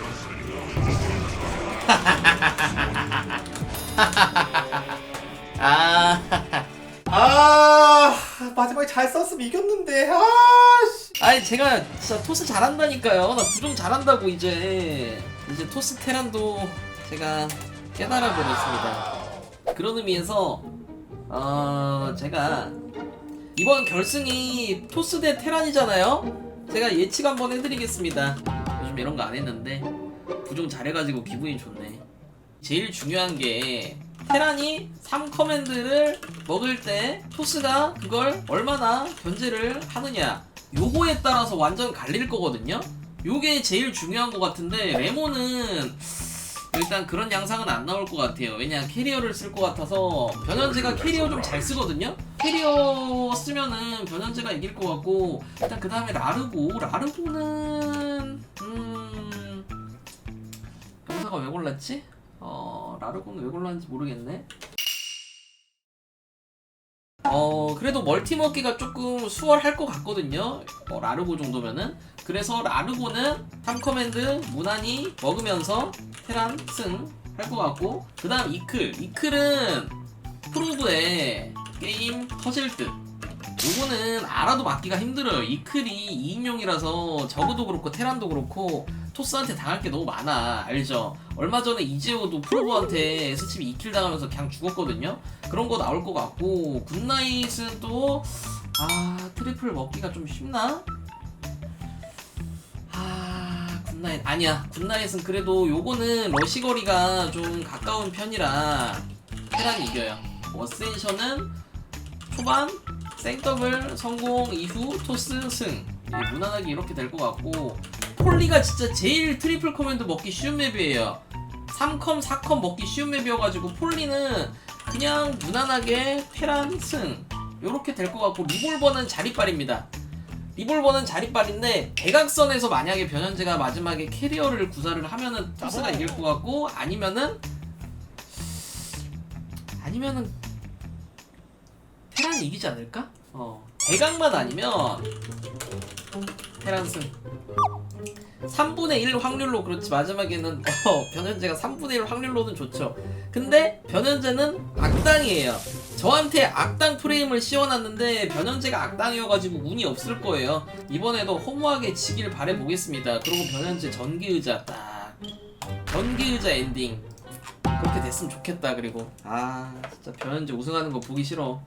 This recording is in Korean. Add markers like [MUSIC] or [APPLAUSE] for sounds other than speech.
[LAUGHS] 아, 아 마지막에 잘 썼으면 이겼는데. 아 씨. 아니 제가 진짜 토스 잘한다니까요. 나 부종 잘한다고 이제. 이제 토스 테란도 제가 깨달아 버렸습니다. 그런 의미에서 어 제가 이번 결승이 토스 대 테란이잖아요? 제가 예측 한번 해드리겠습니다 요즘 이런 거 안 했는데 부종 잘해가지고 기분이 좋네. 제일 중요한 게 테란이 3커맨드를 먹을 때 토스가 그걸 얼마나 견제를 하느냐. 요거에 따라서 완전 갈릴 거거든요. 요게 제일 중요한 것 같은데 레모는 일단 그런 양상은 안 나올 것 같아요. 왜냐 캐리어를 쓸 것 같아서 변현재가 캐리어 좀 잘 쓰거든요. 캐리어 쓰면은 변현재가 이길 것 같고 일단 그 다음에 라르고. 라르고는 음 영사가 왜 골랐지? 어 라르고는 왜 골랐는지 모르겠네. 어 그래도 멀티 먹기가 조금 수월할 것 같거든요. 어, 라르고 정도면은 그래서 라르고는 3커맨드 무난히 먹으면서 테란 승 할 것 같고 그 다음 이클 이클은 프로브에 게임 터질 듯 요거는 알아도 맞기가 힘들어요. 이클이 2인용이라서 저그도 그렇고 테란도 그렇고 토스한테 당할 게 너무 많아. 알죠? 얼마 전에 이재호도 프로브한테 S칩 2킬 당하면서 그냥 죽었거든요. 그런 거 나올 것 같고 굿나잇은 또 아, 트리플 먹기가 좀 쉽나? 아, 굿나잇 아니야. 굿나잇은 그래도 요거는 러시 거리가 좀 가까운 편이라 테란이 이겨요. 어센션은 초반 생더블 성공 이후 토스 승 무난하게 이렇게 될 것 같고 폴리가 진짜 제일 트리플 커맨드 먹기 쉬운 맵이에요. 3컴 4컴 먹기 쉬운 맵이어가지고 폴리는 그냥 무난하게 테란 승 요렇게 될 것 같고 리볼버는 자리빨입니다. 리볼버는 자리빨인데 대각선에서 만약에 변현재가 마지막에 캐리어를 구사를 하면은 토스가 이길 것 같고 아니면은 아니면은 테란이 이기지 않을까? 어 대각만 아니면 테란 승 3분의 1 확률로 그렇지 마지막에는 어, 변현재가 3분의 1 확률로는 좋죠. 근데 변현재는 악당이에요. 저한테 악당 프레임을 씌워놨는데 변현재가 악당이어가지고 운이 없을 거예요. 이번에도 허무하게 지길 바래보겠습니다. 그리고 변현재 전기의자 딱. 전기의자 엔딩. 그렇게 됐으면 좋겠다 그리고. 아 진짜 변현재 우승하는 거 보기 싫어